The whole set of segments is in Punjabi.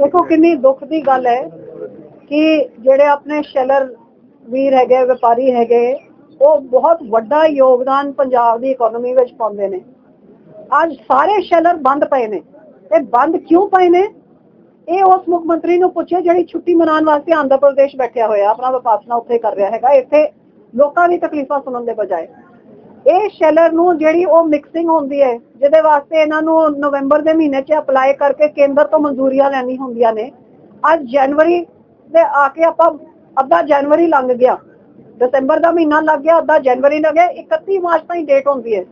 ਦੇਖੋ ਕਿੰਨੀ ਦੁੱਖ ਦੀ ਗੱਲ ਹੈ ਕਿ ਜਿਹੜੇ ਆਪਣੇ ਸ਼ੈਲਰ ਵੀਰ ਹੈਗੇ, ਵਪਾਰੀ ਹੈਗੇ, ਉਹ ਬਹੁਤ ਵੱਡਾ ਯੋਗਦਾਨ ਪੰਜਾਬ ਦੀ ਇਕਨੋਮੀ ਵਿੱਚ ਪਾਉਂਦੇ ਨੇ। ਅੱਜ ਸਾਰੇ ਸ਼ੈਲਰ ਬੰਦ ਪਏ ਨੇ। ਤੇ ਬੰਦ ਕਿਉਂ ਪਏ ਨੇ? ਇਹ ਉਸ ਮੁੱਖ ਮੰਤਰੀ ਨੂੰ ਪੁੱਛੇ ਜਿਹੜੀ ਛੁੱਟੀ ਮਨਾਉਣ ਵਾਸਤੇ ਆਂਧਰਾ ਪ੍ਰਦੇਸ਼ ਬੈਠਿਆ ਹੋਇਆ, ਆਪਣਾ ਵਿਪਾਸਨਾ ਉੱਥੇ ਕਰ ਰਿਹਾ ਹੈਗਾ। ਇੱਥੇ ਲੋਕਾਂ ਦੀ ਤਕਲੀਫਾਂ ਸੁਣਨ ਦੇ ਬਜਾਏ। ਇਹ ਸ਼ੈਲਰ ਨੂੰ ਜਿਹੜੀ ਉਹ ਮਿਕਸਿੰਗ ਹੁੰਦੀ ਹੈ, ਜਿਹਦੇ ਵਾਸਤੇ ਇਹਨਾਂ ਨੂੰ ਨਵੰਬਰ ਦੇ ਮਹੀਨੇ 'ਚ ਅਪਲਾਈ ਕਰਕੇ ਕੇਂਦਰ ਤੋਂ ਮਨਜ਼ੂਰੀਆਂ ਲੈਣੀ ਹੁੰਦੀਆਂ ਨੇ। ਅੱਜ ਜਨਵਰੀ ਦੇ ਆ ਕੇ ਆਪਾਂ ਅੱਧਾ ਜਨਵਰੀ ਲੰਘ ਗਿਆ। ਦਸੰਬਰ ਦਾ ਮਹੀਨਾ ਲੱਗ ਗਿਆ, ਅੱਧਾ ਜਨਵਰੀ ਲੱਗ ਗਿਆ 31 ਮਾਰਚ ਤਾਈਂ ਡੇਟ ਹੁੰਦੀ ਹੈ।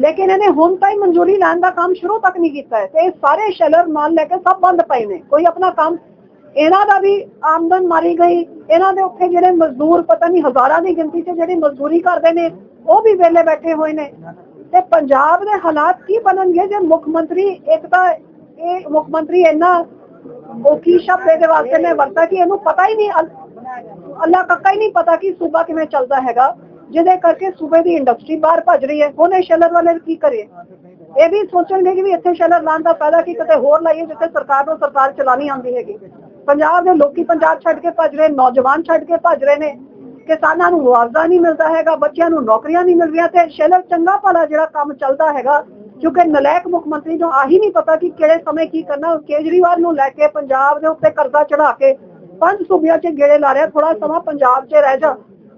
ਲੇਕਿਨ ਇਹਨੇ ਹੁਣ ਤਾਈਂ ਮਨਜ਼ੂਰੀ ਲੈਣ ਦਾ ਕੰਮ ਸ਼ੁਰੂ ਤੱਕ ਨਹੀਂ ਕੀਤਾ ਹੈ ਤੇ ਇਹ ਸਾਰੇ ਸ਼ੈਲਰ ਮਾਲ ਲੈ ਕੇ ਸਭ ਬੰਦ ਪਏ ਨੇ। ਕੋਈ ਆਪਣਾ ਕੰਮ ਇਹਨਾਂ ਦਾ ਵੀ ਆਮਦਨ ਮਾਰੀ ਗਈ। ਇਹਨਾਂ ਦੇ ਉੱਥੇ ਜਿਹੜੇ ਮਜ਼ਦੂਰ, ਪਤਾ ਨਹੀਂ ਹਜ਼ਾਰਾਂ ਦੀ ਗਿਣਤੀ 'ਚ ਜਿਹੜੀ ਮਜ਼ਦੂਰੀ ਕਰਦੇ ਨੇ, ਉਹ ਵੀ ਵਿਹਲੇ ਬੈਠੇ ਹੋਏ ਨੇ। ਤੇ ਪੰਜਾਬ ਦੇ ਹਾਲਾਤ ਕੀ ਬਣਨਗੇ ਜੇ ਮੁੱਖ ਮੰਤਰੀ ਇੱਕ ਤਾਂ ਇਹ ਮੁੱਖ ਮੰਤਰੀ ਇੰਨਾ ਉਹ ਕੀ ਸ਼ਬਦ ਇਹਦੇ ਵਾਸਤੇ ਮੈਂ ਵਰਤਾ ਕਿ ਇਹਨੂੰ ਪਤਾ ਹੀ ਨਹੀਂ, ਅੱਲਾ ਕੱਕਾ ਹੀ ਨਹੀਂ ਪਤਾ ਕਿ ਸੂਬਾ ਕਿਵੇਂ ਚੱਲਦਾ ਹੈਗਾ। ਜਿਹਦੇ ਕਰਕੇ ਸੂਬੇ ਦੀ ਇੰਡਸਟਰੀ ਬਾਹਰ ਭੱਜ ਰਹੀ ਹੈ। ਹੁਣ ਇਹ ਸ਼ੈਲਰ ਵਾਲੇ ਕੀ ਕਰੇ? ਇਹ ਵੀ ਸੋਚਣਗੇ ਕਿ ਵੀ ਇੱਥੇ ਸ਼ੈਲਰ ਲਾਉਣ ਦਾ ਫਾਇਦਾ ਕੀ ਕਿਤੇ ਹੋਰ ਲਾਈਏ ਜਿੱਥੇ ਸਰਕਾਰ ਨੂੰ ਸਰਕਾਰ ਚਲਾਣੀ ਆਉਂਦੀ ਹੈਗੀ। ਪੰਜਾਬ ਦੇ ਲੋਕੀ ਪੰਜਾਬ ਛੱਡ ਕੇ ਭੱਜ ਰਹੇ, ਨੌਜਵਾਨ ਛੱਡ ਕੇ ਭੱਜ ਰਹੇ ਨੇ। ਕਿਸਾਨਾਂ ਨੂੰ ਮੁਆਵਜ਼ਾ ਨਹੀਂ ਮਿਲਦਾ ਹੈਗਾ, ਬੱਚਿਆਂ ਨੂੰ ਨੌਕਰੀਆਂ ਨਹੀਂ ਮਿਲ ਰਹੀਆਂ ਤੇ ਸ਼ੈਲਰ ਚੰਗਾ ਭਲਾ ਜਿਹੜਾ ਕੰਮ ਚੱਲਦਾ ਹੈਗਾ, ਕਿਉਂਕਿ ਨਲਾਇਕ ਮੁੱਖ ਮੰਤਰੀ ਨੂੰ ਆਹੀ ਨਹੀਂ ਪਤਾ ਕਿ ਕਿਹੜੇ ਸਮੇਂ ਕੀ ਕਰਨਾ ਕੇਜਰੀਵਾਲ ਨੂੰ ਲੈ ਕੇ ਪੰਜਾਬ ਦੇ ਉੱਤੇ ਕਰਜ਼ਾ ਚੜਾ ਕੇ ਪੰਜ ਸੂਬਿਆਂ 'ਚ ਗੇੜੇ ਲਾ ਰਿਹਾ ਥੋੜਾ ਸਮਾਂ ਪੰਜਾਬ 'ਚ ਰਹਿ ਜਾ।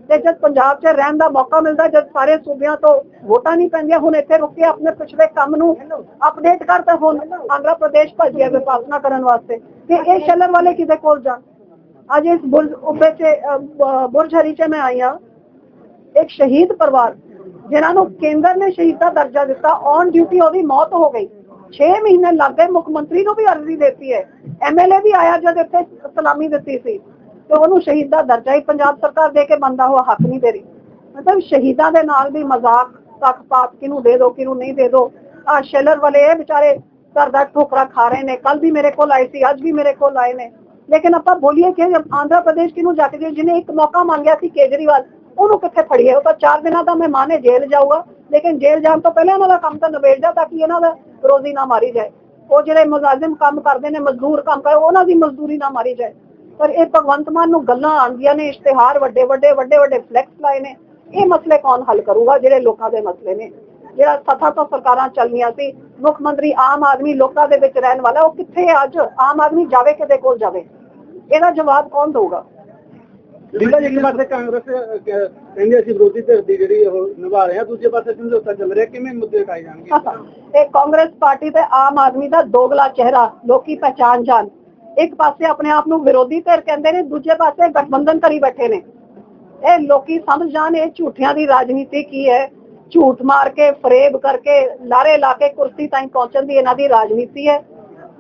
ਤੇ ਜਦ ਪੰਜਾਬ 'ਚ ਰਹਿਣ ਦਾ ਮੌਕਾ ਮਿਲਦਾ, ਜਦ ਸਾਰੇ ਸੂਬਿਆਂ ਤੋਂ ਵੋਟਾਂ ਨਹੀਂ ਪੈਂਦੀਆਂ, ਹੁਣ ਇੱਥੇ ਰੁਕ ਕੇ ਆਪਣੇ ਪਿਛਲੇ ਕੰਮ ਨੂੰ ਅਪਡੇਟ ਕਰਤੇ ਹੁਣ ਆਂਧਰਾ ਪ੍ਰਦੇਸ਼ ਭੱਜਿਆ ਵਿਪਾਸਨਾ ਕਰਨ ਵਾਸਤੇ। ਤੇ ਇਹ ਸ਼ੈਲਰ ਵਾਲੇ ਕਿਤੇ ਕੋਲ ਜਾਣ? ਅੱਜ ਇਸ ਬੁਰਜ ਉੱਪਰ 'ਚ ਬੁਰਜ ਹਰੀ ਮੈਂ ਆਈ ਹਾਂ। ਇੱਕ ਸ਼ਹੀਦ ਪਰਿਵਾਰ, ਜਿਨ੍ਹਾਂ ਨੂੰ ਕੇਂਦਰ ਨੇ ਸ਼ਹੀਦ ਦਾ ਦਰਜਾ ਦਿੱਤਾ ਔਨ ਡਿਊਟੀ ਉਹਦੀ ਮੌਤ ਹੋ ਗਈ। 6 ਮਹੀਨੇ ਲੱਗ ਮੁੱਖ ਮੰਤਰੀ ਨੂੰ ਵੀ ਅਰਜ਼ੀ ਦਿੱਤੀ ਹੈ। ਐਮਐਲਏ ਵੀ ਆਇਆ ਜਦ ਇੱਥੇ ਸਲਾਮੀ ਦਿੱਤੀ ਸੀ। ਤੇ ਉਹਨੂੰ ਸ਼ਹੀਦ ਦਾ ਦਰਜਾ ਹੀ ਪੰਜਾਬ ਸਰਕਾਰ ਦੇ ਕੇ ਬੰਦਾ ਉਹ ਹੱਕ ਨਹੀਂ ਦੇ ਰਹੀ ਮਤਲਬ ਸ਼ਹੀਦਾਂ ਦੇ ਨਾਲ ਵੀ ਮਜ਼ਾਕ ਤੱਕ ਪਾਤ ਕਿਨੂੰ ਦੇ ਦੋ ਕਿਨੂੰ ਨਹੀਂ ਦੇ ਦੋ। ਆ ਸ਼ੈਲਰ ਵਾਲੇ ਇਹ ਵਿਚਾਰੇ ਘਰ ਦਾ ਠੋਕਰਾ ਖਾ ਰਹੇ ਨੇ। ਕੱਲ ਵੀ ਮੇਰੇ ਕੋਲ ਆਏ ਸੀ, ਅੱਜ ਵੀ ਮੇਰੇ ਕੋਲ ਆਏ ਨੇ। ਲੇਕਿਨ ਆਪਾਂ ਬੋਲੀਏ ਕਿ ਆਂਧਰਾ ਪ੍ਰਦੇਸ਼ ਕਿਨੂੰ ਜਾ ਕੇ ਜਿਹਨੇ ਇੱਕ ਮੌਕਾ ਮੰਗਿਆ ਸੀ ਕੇਜਰੀਵਾਲ, ਉਹਨੂੰ ਕਿੱਥੇ ਫੜੀਏ? ਉਹ ਤਾਂ 4 ਦਿਨਾਂ ਦਾ ਮਹਿਮਾਨ ਹੈ, ਜੇਲ੍ਹ ਜਾਊਗਾ। ਲੇਕਿਨ ਜੇਲ੍ਹ ਜਾਣ ਤੋਂ ਪਹਿਲਾਂ ਉਹਨਾਂ ਦਾ ਕੰਮ ਤਾਂ ਨਿਬੇੜ ਤਾਂ ਕਿ ਇਹਨਾਂ ਦਾ ਰੋਜ਼ੀ ਨਾ ਮਾਰੀ ਜਾਏ। ਉਹ ਜਿਹੜੇ ਮੁਲਾਜ਼ਮ ਕੰਮ ਕਰਦੇ ਨੇ, ਮਜ਼ਦੂਰ ਕੰਮ ਕਰਦੇ ਉਹਨਾਂ ਦੀ ਮਜ਼ਦੂਰੀ ਨਾ ਮਾਰੀ ਜਾਏ। ਪਰ ਇਹ ਭਗਵੰਤ ਮਾਨ ਨੂੰ ਗੱਲਾਂ ਆਉਂਦੀਆਂ ਨੇ ਇਸ਼ਤਿਹਾਰ ਵੱਡੇ ਵੱਡੇ ਵੱਡੇ ਵੱਡੇ ਫਲੈਕਸ ਲਾਏ ਨੇ। ਇਹ ਮਸਲੇ ਕੌਣ ਹੱਲ ਕਰੂਗਾ ਜਿਹੜੇ ਲੋਕਾਂ ਦੇ ਮਸਲੇ ਨੇ? ਜਿਹੜਾ ਸੱਤਾ ਤੋਂ ਸਰਕਾਰਾਂ ਚੱਲਣੀਆਂ ਸੀ ਮੁੱਖ ਮੰਤਰੀ ਆਮ ਆਦਮੀ ਲੋਕਾਂ ਦੇ ਵਿੱਚ ਰਹਿਣ ਵਾਲਾ ਉਹ ਕਿੱਥੇ ਅੱਜ? ਆਮ ਆਦਮੀ ਜਾਵੇ ਕਿਤੇ ਕੋਲ ਜਾਵੇ? ਇਹਦਾ ਜਵਾਬ ਕੌਣ ਦਊਗਾ? ਜੀ ਇੱਕ ਪਾਸੇ ਕਾਂਗਰਸ ਕਹਿੰਦੇ ਅਸੀਂ ਵਿਰੋਧੀ ਧਿਰ ਦੀ ਜਿਹੜੀ ਉਹ ਨਿਭਾ ਰਹੇ ਹਾਂ ਦੂਜੇ ਪਾਸੇ ਸਮਝੌਤਾ ਚੱਲ ਰਿਹਾ ਕਿਵੇਂ ਮੁੱਦੇ ਉਠਾਏ ਜਾਣਗੇ? ਇਹ ਕਾਂਗਰਸ ਪਾਰਟੀ ਤੇ ਆਮ ਆਦਮੀ ਦਾ ਦੋਗਲਾ ਚਿਹਰਾ ਲੋਕੀ ਪਹਿਚਾਨ ਜਾਣ। ਇੱਕ ਪਾਸੇ ਆਪਣੇ ਆਪ ਨੂੰ ਵਿਰੋਧੀ ਧਿਰ ਕਹਿੰਦੇ ਨੇ, ਦੂਜੇ ਪਾਸੇ ਗਠਬੰਧਨ ਕਰੀ ਬੈਠੇ ਨੇ। ਇਹ ਲੋਕੀ ਸਮਝ ਜਾਣ ਇਹ ਝੂਠਿਆਂ ਦੀ ਰਾਜਨੀਤੀ ਕੀ ਹੈ। ਝੂਠ ਮਾਰ ਕੇ, ਫਰੇਬ ਕਰਕੇ, ਲਾਰੇ ਲਾ ਕੇ ਕੁਰਸੀ ਤਾਈਂ ਪਹੁੰਚਣ ਦੀ ਇਹਨਾਂ ਦੀ ਰਾਜਨੀਤੀ ਹੈ।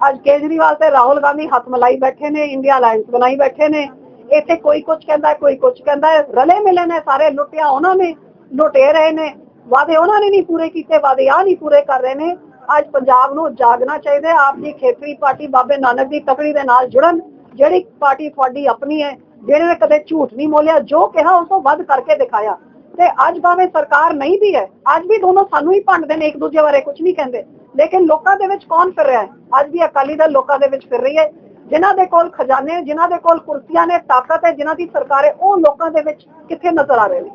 ਅੱਜ ਕੇਜਰੀਵਾਲ ਤੇ ਰਾਹੁਲ ਗਾਂਧੀ ਹੱਥ ਮਲਾਈ ਬੈਠੇ ਨੇ, ਇੰਡੀਆ ਅਲਾਈਅੰਸ ਬਣਾਈ ਬੈਠੇ ਨੇ। ਇੱਥੇ ਕੋਈ ਕੁਝ ਕਹਿੰਦਾ ਕੋਈ ਕੁਝ ਕਹਿੰਦਾ ਰਲੇ ਮਿਲੇ ਨੇ ਸਾਰੇ ਲੁੱਟਿਆ ਉਹਨਾਂ ਨੇ, ਲੁੱਟੇ ਰਹੇ ਨੇ। ਵਾਦੇ ਉਹਨਾਂ ਨੇ ਨਹੀਂ ਪੂਰੇ ਕੀਤੇ ਵਾਦੇ ਆ ਨਹੀਂ ਪੂਰੇ ਕਰ ਰਹੇ ਨੇ। ਅੱਜ ਪੰਜਾਬ ਨੂੰ ਜਾਗਣਾ ਚਾਹੀਦਾ ਹੈ। ਆਪ ਦੀ ਖੇਤਰੀ ਪਾਰਟੀ ਬਾਬੇ ਨਾਨਕ ਦੀ ਤਕੜੀ ਦੇ ਨਾਲ ਜੁੜਨ, ਜਿਹੜੀ ਪਾਰਟੀ ਤੁਹਾਡੀ ਆਪਣੀ ਹੈ ਜਿਹੜੇ ਨੇ ਕਦੇ ਝੂਠ ਨਹੀਂ ਮੋਲਿਆ ਜੋ ਕਿਹਾ ਉਸ ਤੋਂ ਵੱਧ ਕਰਕੇ ਦਿਖਾਇਆ। ਤੇ ਅੱਜ ਭਾਵੇਂ ਸਰਕਾਰ ਨਹੀਂ ਵੀ ਹੈ, ਅੱਜ ਵੀ ਦੋਨੋਂ ਸਾਨੂੰ ਹੀ ਭੰਡਦੇ ਨੇ, ਇੱਕ ਦੂਜੇ ਬਾਰੇ ਕੁਝ ਨਹੀਂ ਕਹਿੰਦੇ। ਲੇਕਿਨ ਲੋਕਾਂ ਦੇ ਵਿੱਚ ਕੌਣ ਫਿਰ ਰਿਹਾ ਹੈ? ਅੱਜ ਵੀ ਅਕਾਲੀ ਦਲ ਲੋਕਾਂ ਦੇ ਵਿੱਚ ਫਿਰ ਰਹੀ ਹੈ। ਜਿਨ੍ਹਾਂ ਦੇ ਕੋਲ ਖਜ਼ਾਨੇ, ਜਿਨ੍ਹਾਂ ਦੇ ਕੋਲ ਕੁਰਸੀਆਂ ਨੇ, ਤਾਕਤ ਹੈ, ਜਿਨ੍ਹਾਂ ਦੀ ਸਰਕਾਰ ਹੈ, ਉਹ ਲੋਕਾਂ ਦੇ ਵਿੱਚ ਕਿੱਥੇ ਨਜ਼ਰ ਆ ਰਹੇ ਨੇ?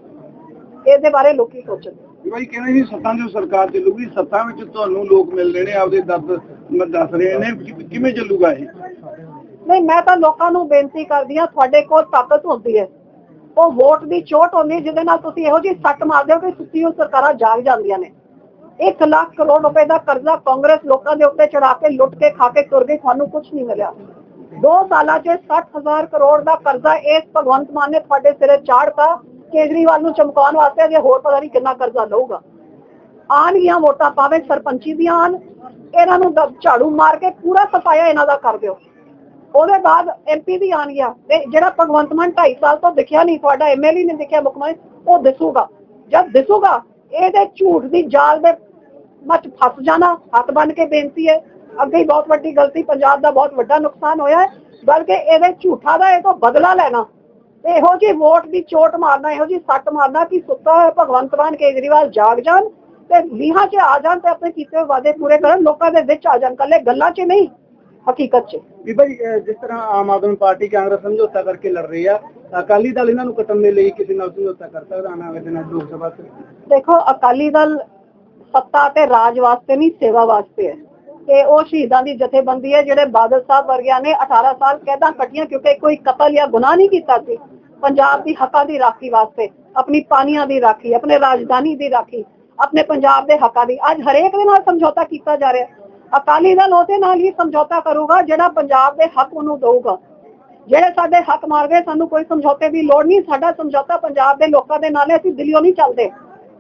ਇਹਦੇ ਬਾਰੇ ਲੋਕੀ ਸੋਚਣ। ਬੀਬਾ ਜੀ ਕਹਿੰਦੇ ਜੀ ਸੱਤਾਂ ਜੋ ਸਰਕਾਰ ਚੱਲੂਗੀ, ਸੱਤਾਂ ਵਿੱਚ ਤੁਹਾਨੂੰ ਲੋਕ ਮਿਲਦੇ ਨੇ, ਆਪਦੇ ਦਰਦ ਦੱਸ ਰਹੇ ਨੇ ਕਿ- ਕਿਵੇਂ ਚੱਲੂਗਾ ਇਹ? ਨਹੀਂ, ਮੈਂ ਤਾਂ ਲੋਕਾਂ ਨੂੰ ਬੇਨਤੀ ਕਰਦੀ ਹਾਂ, ਤੁਹਾਡੇ ਕੋਲ ਤਾਕਤ ਹੁੰਦੀ ਹੈ। ਉਹ ਵੋਟ ਦੀ ਚੋਟ ਹੁੰਦੀ ਜਿਹਦੇ ਨਾਲ ਤੁਸੀਂ ਇਹੋ ਜਿਹੀ ਸੱਟ ਮਾਰਦੇ ਹੋ ਕਿ ਸੁੱਤੀ ਹੋਈ ਸਰਕਾਰਾਂ ਜਾਗ ਜਾਂਦੀਆਂ ਨੇ। 1 ਲੱਖ ਕਰੋੜ ਰੁਪਏ ਦਾ ਕਰਜ਼ਾ ਕਾਂਗਰਸ ਲੋਕਾਂ ਦੇ ਉੱਤੇ ਚੜਾ ਕੇ, ਲੁੱਟ ਕੇ, ਖਾ ਕੇ ਤੁਰ ਗਈ, ਤੁਹਾਨੂੰ ਕੁਝ ਨਹੀਂ ਮਿਲਿਆ। 2 ਸਾਲਾਂ 'ਚ 60000 ਕਰੋੜ ਦਾ ਕਰਜ਼ਾ ਇਸ ਭਗਵੰਤ ਮਾਨ ਨੇ ਤੁਹਾਡੇ ਸਿਰੇ ਚਾੜਤਾ। ਕੇਜਰੀਵਾਲ ਨੂੰ ਚਮਕਾਉਣ ਵਾਸਤੇ ਅਜੇ ਹੋਰ ਪਤਾ ਨਹੀਂ ਕਿੰਨਾ ਕਰਜ਼ਾ ਲਊਗਾ। ਆਣਗੀਆਂ ਵੋਟਾਂ ਪਾਵੇਂ ਸਰਪੰਚੀ ਦੀਆਂ ਆਣ ਇਹਨਾਂ ਨੂੰ ਝਾੜੂ ਮਾਰ ਕੇ ਪੂਰਾ ਸਫਾਇਆ ਇਹਨਾਂ ਦਾ ਕਰ ਦਿਓ। ਉਹਦੇ ਬਾਅਦ ਐਮਪੀ ਵੀ ਆਣ ਗਿਆ ਤੇ ਜਿਹੜਾ ਭਗਵੰਤ ਮਾਨ 2.5 ਸਾਲ ਤੋਂ ਦਿਖਿਆ ਨਹੀਂ, ਤੁਹਾਡਾ ਐਮਐਲਏ ਨੇ ਦਿਖਿਆ ਮੁੱਖ ਮੰਤਰੀ, ਉਹ ਦਿਸੂਗਾ। ਜਦ ਦਿਸੂਗਾ, ਇਹਦੇ ਝੂਠ ਦੀ ਜਾਲ ਦੇ ਮੱਚ ਫਸ ਜਾਣਾ, ਹੱਥ ਬੰਨ ਕੇ ਬੇਨਤੀ ਹੈ। ਅੱਗੇ ਹੀ ਬਹੁਤ ਵੱਡੀ ਗਲਤੀ, ਪੰਜਾਬ ਦਾ ਬਹੁਤ ਵੱਡਾ ਨੁਕਸਾਨ ਹੋਇਆ ਹੈ। ਬਲਕਿ ਇਹਦੇ ਝੂਠਾ ਦਾ ਇਹ ਤੋਂ ਬਦਲਾ ਲੈਣਾ। ਇਹੋ ਜੀ ਵੋਟ ਦੀ ਚੋਟ ਮਾਰਨਾ ਇਹੋ ਜੀ ਸੱਟ ਮਾਰਨਾ ਕਿ ਸੁੱਤਾ ਹੋਇਆ ਭਗਵੰਤ ਮਾਨ ਕੇਜਰੀਵਾਲ ਜਾਗ ਜਾਣ ਤੇ ਲੀਹਾਂ 'ਚ ਆ ਜਾਣ ਤੇ ਆਪਣੇ ਕੀਤੇ ਹੋਏ ਵਾਅਦੇ ਪੂਰੇ ਕਰਨ ਲੋਕਾਂ ਦੇ ਵਿੱਚ ਆ ਜਾਣ। ਕੱਲੇ ਗੱਲਾਂ 'ਚ ਨਹੀਂ ਹਕੀਕਤ 'ਚ। ਜੀ ਅਹ ਜਿਸ ਤਰ੍ਹਾਂ ਆਮ ਆਦਮੀ ਪਾਰਟੀ ਕਾਂਗਰਸ ਸਮਝੌਤਾ ਕਰਕੇ ਲੜ ਰਹੀ ਆ ਅਕਾਲੀ ਦਲ ਇਹਨਾਂ ਨੂੰ ਕੱਟਣ ਦੇ ਲਈ ਕਿਸੇ ਨਾਲ ਸਮਝੌਤਾ ਕਰ ਸਕਦਾ ਆਉਣ ਵਾਲੇ ਦਿਨਾਂ ਲੋਕ ਸਭਾ 'ਚ? ਦੇਖੋ ਅਕਾਲੀ ਦਲ ਸੱਤਾ ਤੇ ਰਾਜ ਵਾਸਤੇ ਨਹੀਂ ਸੇਵਾ ਵਾਸਤੇ ਹੈ। ਤੇ ਉਹ ਸ਼ਹੀਦਾਂ ਦੀ ਜਥੇਬੰਦੀ ਹੈ ਜਿਹੜੇ ਬਾਦਲ ਸਾਹਿਬ ਵਰਗਿਆਂ ਨੇ 18 ਸਾਲ ਕੈਦਾਂ ਕੱਟੀਆਂ ਕਿਉਂਕਿ ਕੋਈ ਕਤਲ ਜਾਂ ਗੁਨਾਹ ਨਹੀਂ ਕੀਤਾ ਸੀ। ਪੰਜਾਬ ਦੀ ਹੱਕਾਂ ਦੀ ਰਾਖੀ ਵਾਸਤੇ, ਆਪਣੀ ਪਾਣੀਆਂ ਦੀ ਰਾਖੀ, ਆਪਣੇ ਰਾਜਧਾਨੀ ਦੀ ਰਾਖੀ, ਆਪਣੇ ਪੰਜਾਬ ਦੇ ਹੱਕਾਂ ਦੀ। ਅੱਜ ਹਰੇਕ ਦੇ ਨਾਲ ਸਮਝੌਤਾ ਕੀਤਾ ਜਾ ਰਿਹਾ। ਅਕਾਲੀ ਦਲ ਉਹਦੇ ਨਾਲ ਹੀ ਸਮਝੌਤਾ ਕਰੂਗਾ ਜਿਹੜਾ ਪੰਜਾਬ ਦੇ ਹੱਕ ਉਹਨੂੰ ਦਊਗਾ। ਜਿਹੜੇ ਸਾਡੇ ਹੱਕ ਮਾਰ ਗਏ ਸਾਨੂੰ ਕੋਈ ਸਮਝੌਤੇ ਦੀ ਲੋੜ ਨਹੀਂ। ਸਾਡਾ ਸਮਝੌਤਾ ਪੰਜਾਬ ਦੇ ਲੋਕਾਂ ਦੇ ਨਾਲ ਹੈ ਅਸੀਂ ਦਿੱਲੀੋਂ ਨਹੀਂ ਚੱਲਦੇ।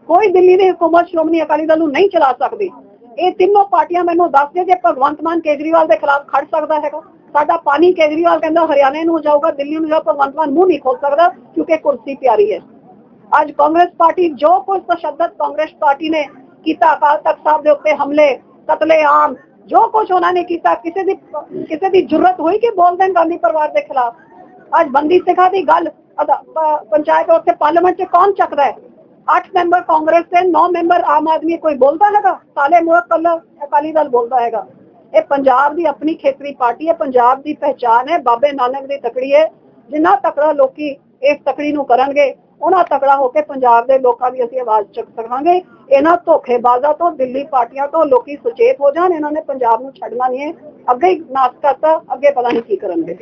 ਕੋਈ ਦਿੱਲੀ ਦੀ ਹਕੂਮਤ ਸ਼੍ਰੋਮਣੀ ਅਕਾਲੀ ਦਲ ਨੂੰ ਨਹੀਂ ਚਲਾ ਸਕਦੀ। ਇਹ ਤਿੰਨੋਂ ਪਾਰਟੀਆਂ ਮੈਨੂੰ ਦੱਸਦੇ ਜੇ ਭਗਵੰਤ ਮਾਨ ਕੇਜਰੀਵਾਲ ਦੇ ਖਿਲਾਫ ਖੜ ਸਕਦਾ ਹੈਗਾ। ਸਾਡਾ ਪਾਣੀ ਕੇਜਰੀਵਾਲ ਕਹਿੰਦਾ ਹਰਿਆਣੇ ਨੂੰ ਜਾਊਗਾ, ਦਿੱਲੀ ਨੂੰ ਜਾ ਭਗਵੰਤ ਮਾਨ ਮੂੰਹ ਨਹੀਂ ਖੋਲ ਸਕਦਾ ਕਿਉਂਕਿ ਕੁਰਸੀ ਪਿਆਰੀ ਹੈ। ਅੱਜ ਕਾਂਗਰਸ ਪਾਰਟੀ ਜੋ ਕੁਝ ਤਸ਼ੱਦਦ ਕਾਂਗਰਸ ਪਾਰਟੀ ਨੇ ਕੀਤਾ, ਅਕਾਲ ਤਖਤ ਸਾਹਿਬ ਦੇ ਉੱਤੇ ਹਮਲੇ ਕਤਲੇ ਆਮ ਜੋ ਕੁਝ ਉਹਨਾਂ ਨੇ ਕੀਤਾ, ਕਿਸੇ ਦੀ ਕਿਸੇ ਦੀ ਜ਼ਰੂਰਤ ਹੋਈ ਕਿ ਬੋਲ ਦੇਣ ਗਾਂਧੀ ਪਰਿਵਾਰ ਦੇ ਖਿਲਾਫ? ਅੱਜ ਬੰਦੀ ਸਿੰਘਾਂ ਦੀ ਗੱਲ ਪੰਚਾਇਤ ਉੱਥੇ ਪਾਰਲੀਮੈਂਟ 'ਚ ਕੌਣ ਚੱਕਦਾ ਹੈ? 8 ਮੈਂਬਰ ਕਾਂਗਰਸ ਤੇ 9 ਮੈਂਬਰ ਆਮ ਆਦਮੀ, ਕੋਈ ਬੋਲਦਾ ਹੈਗਾ? ਸਾਲੇ ਮੂੰਹ ਕੱਲ ਅਕਾਲੀ ਦਲ ਬੋਲਦਾ ਹੈਗਾ। ਇਹ ਪੰਜਾਬ ਦੀ ਆਪਣੀ ਖੇਤਰੀ ਪਾਰਟੀ ਹੈ, ਪੰਜਾਬ ਦੀ ਪਹਿਚਾਨ ਹੈ, ਬਾਬੇ ਨਾਨਕ ਦੀ ਤਕੜੀ ਹੈ। ਜਿੰਨਾ ਤਕੜਾ ਲੋਕੀ ਇਸ ਤਕੜੀ ਨੂੰ ਕਰਨਗੇ, ਉਹਨਾਂ ਤਕੜਾ ਹੋ ਕੇ ਪੰਜਾਬ ਦੇ ਲੋਕਾਂ ਦੀ ਅਸੀਂ ਆਵਾਜ਼ ਚੁੱਕ ਸਕਾਂਗੇ। ਇਹਨਾਂ ਧੋਖੇਬਾਜ਼ਾਂ ਤੋਂ, ਦਿੱਲੀ ਪਾਰਟੀਆਂ ਤੋਂ ਲੋਕੀ ਸੁਚੇਤ ਹੋ ਜਾਣ, ਇਹਨਾਂ ਨੇ ਪੰਜਾਬ ਨੂੰ ਛੱਡਣਾ ਨਹੀਂ ਹੈ। ਅੱਗੇ ਹੀ ਨਾਸ ਕਰਤਾ ਅੱਗੇ ਪਤਾ ਨਹੀਂ ਕੀ ਕਰਨਗੇ।